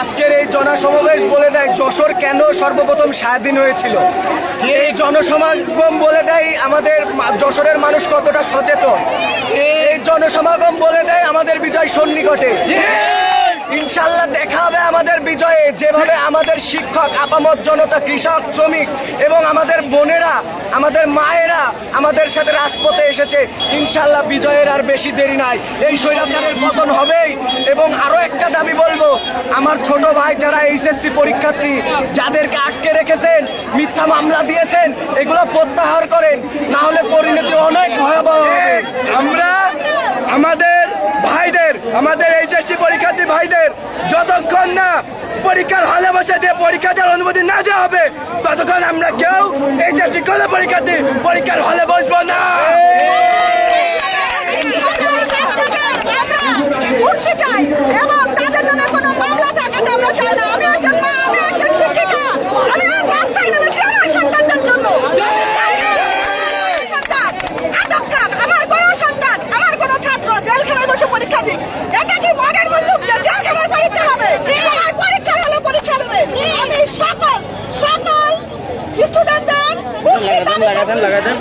আজকের এই জনসমাবেশ বলে দেয় যশোর কেন সর্বপ্রথম স্বাধীন হয়েছিল? এই জনসমাগম বলে দেয় আমাদের যশোরের মানুষ কতটা সচেতন? এই জনসমাগম বলে দেয় আমাদের বিজয় সন্নিকটে? ইনশাল্লাহ দেখা আমাদের বিজয়ে যেভাবে আমাদের শিক্ষক আপামত জনতা, কৃষক, শ্রমিক এবং আমাদের বোনেরা, আমাদের মায়েরা আমাদের সাথে রাজপথে এসেছে ইনশাল্লাহ বিজয়ের আর বেশি দেরি নাই। এই স্বৈরাচারের পতন হবেই এবং আরও একটা দাবি বলব, আমার ছোট ভাই যারা এইচএসসি পরীক্ষার্থী, যাদেরকে আটকে রেখেছেন, মিথ্যা মামলা দিয়েছেন, এগুলো প্রত্যাহার করেন না হলে পরিণতি অনেক ভয়াবহ আমরা আমাদের ভাইদের, আমাদের প্রবাসী পরীক্ষার্থী ভাইদের। যতক্ষণ না পরীক্ষার হলে বসে দিয়ে পরীক্ষা দেওয়ার অনুমতি না দেওয়া হবে, ততক্ষণ আমরা কেউ এইচএসসি কলে পরীক্ষার্থী পরীক্ষার হলে বসবো না। বসে পরীক্ষা দিক। লাগাতেন লাগাতেন লাগাতেন